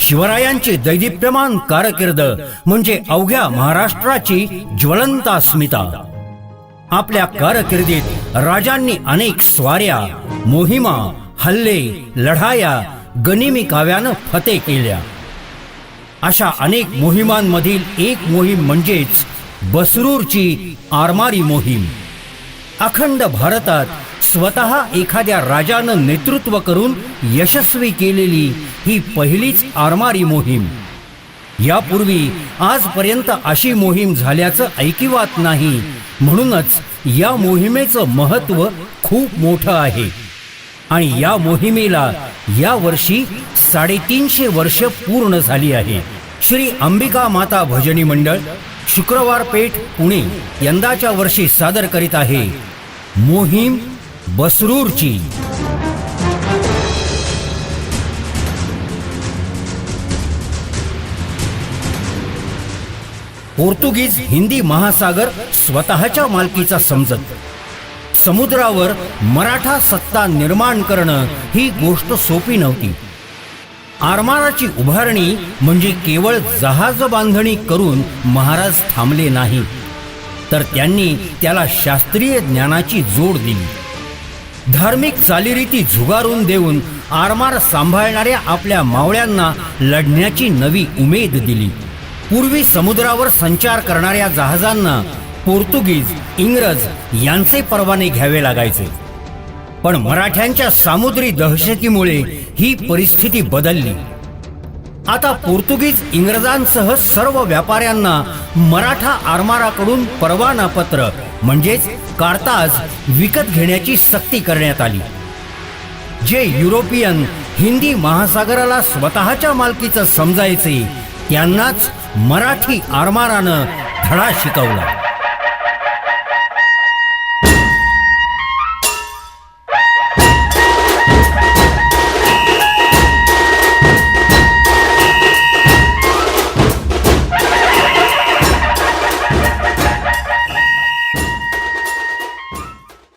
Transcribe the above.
शिवरायांची दैदिप्यमान कारकीर्द म्हणजे अवघ्या महाराष्ट्राची ज्वलंत अस्मिता. आपल्या कारकिर्दीत राजांनी अनेक स्वाऱ्या मोहिमा हल्ले लढाया गनिमी काव्यानं फते केल्या. अशा अनेक मोहिमांमधील एक मोहीम म्हणजेच बसरूरची आरमारी मोहीम. अखंड भारतात स्वतः एखाद्या राजानं नेतृत्व करून यशस्वी केलेली ही पहिलीच आरमारी मोहीम. यापूर्वी आजपर्यंत अशी मोहीम झाल्याचं ऐकिवात नाही म्हणूनच या मोहिमेचं महत्त्व खूप मोठं आहे. आणि या मोहिमेला या वर्षी साडेतीनशे वर्ष पूर्ण झाली आहे. श्री अंबिका माता भजनी मंडळ शुक्रवार पेठ पुणे यंदाच्या वर्षी सादर करीत आहे. मोहीम बसरूरची. पोर्तुगीज हिंदी महासागर स्वतःच्या मालकीचा समजत. समुद्रावर मराठा सत्ता निर्माण करणं ही गोष्ट सोपी नव्हती. आरमाराची उभारणी म्हणजे केवळ जहाज बांधणी करून महाराज थांबले नाही तर त्यांनी त्याला शास्त्रीय ज्ञानाची जोड दिली. धार्मिक चालीरीती झुगारून देऊन आरमार सांभाळणाऱ्या आपल्या मावळ्यांना लढण्याची नवी उमेद दिली. पूर्वी समुद्रावर संचार करणाऱ्या जहाजांना पोर्तुगीज इंग्रज यांचे परवाने घ्यावे लागायचे. पण मराठ्यांच्या सामुद्री दहशतीमुळे ही परिस्थिती बदलली. आता पोर्तुगीज इंग्रजांसह सर्व व्यापाऱ्यांना मराठा आरमाराकडून परवाना पत्र म्हणजेच कार्ताज विकत घेण्याची सक्ती करण्यात आली. जे युरोपियन हिंदी महासागराला स्वतःच्या मालकीचं समजायचे त्यांनाच मराठी आरमारानं धडा शिकवला.